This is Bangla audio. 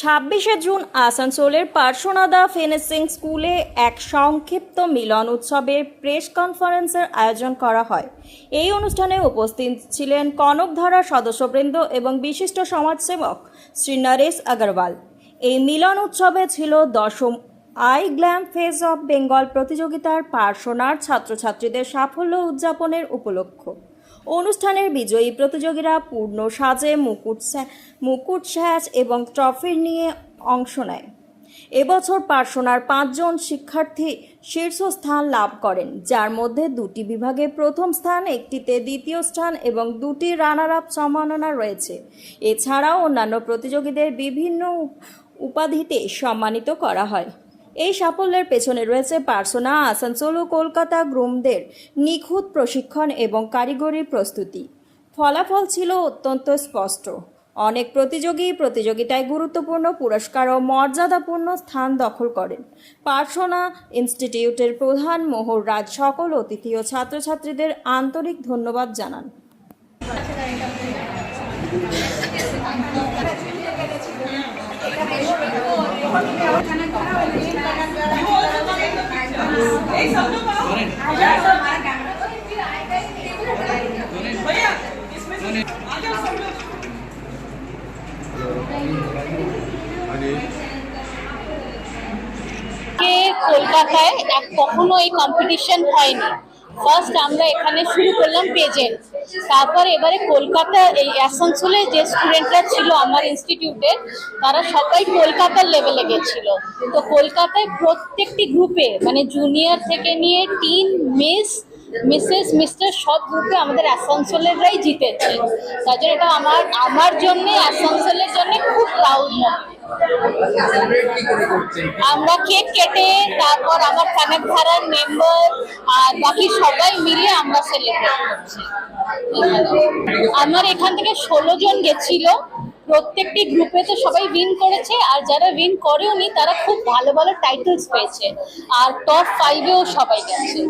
ছাব্বিশে জুন আসানসোলের পার্শ্বনাদা ফিনিশিং স্কুলে এক সংক্ষিপ্ত মিলন উৎসবের প্রেস কনফারেন্সের আয়োজন করা হয়। এই অনুষ্ঠানে উপস্থিত ছিলেন কনকধারা সদস্যবৃন্দ এবং বিশিষ্ট সমাজসেবক শ্রী নরেশ আগরওয়াল। এই মিলন উৎসবে ছিল দশম I glam face of Bengal প্রতিযোগিতার পার্শ্বনার ছাত্রছাত্রীদের সাফল্য উদযাপনের উপলক্ষ অনুষ্ঠানের বিজয়ী প্রতিযোগীরা পূর্ণ সাজে মুকুট মুকুট স্যাচ এবং ট্রফি নিয়ে অংশ নেয়। এবছর পার্শ্বনার পাঁচজন শিক্ষার্থী শীর্ষস্থান লাভ করেন, যার মধ্যে দুটি বিভাগে প্রথম স্থান, একটিতে দ্বিতীয় স্থান এবং দুটি রানার আপ সম্মাননা রয়েছে। এছাড়াও অন্যান্য প্রতিযোগীদের বিভিন্ন উপাধিতে সম্মানিত করা হয়। এই সাফল্যের পেছনে রয়েছে পার্সোনা, আসানসোল ও কলকাতা গ্রুমদের নিখুঁত প্রশিক্ষণ এবং কারিগরি প্রস্তুতি। ফলাফল ছিল অত্যন্ত স্পষ্ট। অনেক প্রতিযোগী প্রতিযোগিতায় গুরুত্বপূর্ণ পুরস্কার ও মর্যাদাপূর্ণ স্থান দখল করেন। পার্সোনা ইনস্টিটিউটের প্রধান মোহর রাজ সকল অতিথি ও ছাত্রছাত্রীদের আন্তরিক ধন্যবাদ জানান। কলকাতায় এক কখনো এই কম্পিটিশন হয়নি। ফার্স্ট আমরা এখানে শুরু করলাম পেজেন্ট তারপর এবারে কলকাতা, এই আসানসোলে যে স্টুডেন্টরা ছিল আমার ইনস্টিটিউটে তারা সবাই কলকাতার লেভেলে গেছিল। তো কলকাতায় প্রত্যেকটি গ্রুপে মানে জুনিয়র থেকে নিয়ে টিন মিস মিসেস মিস্টার সব গ্রুপে আমাদের আসানসোলেররাই জিতেছে। তার জন্য এটা আমার আমার জন্যে, আসানসোলের জন্য খুব প্রাউড আমরা কেক কেটে, তারপর আমার কানেক ধারার মেম্বার আর বাকি সবাই মিলে আমরা সেলিব্রেট করছি। আমার এখান থেকে ষোলো জন গেছিল। প্রত্যেকটি গ্রুপে তো সবাই উইন করেছে আর যারা উইন করেওনি, তারা খুব ভালো ভালো টাইটেলস পেয়েছে। আর টপ ফাইভেও সবাই গেছে।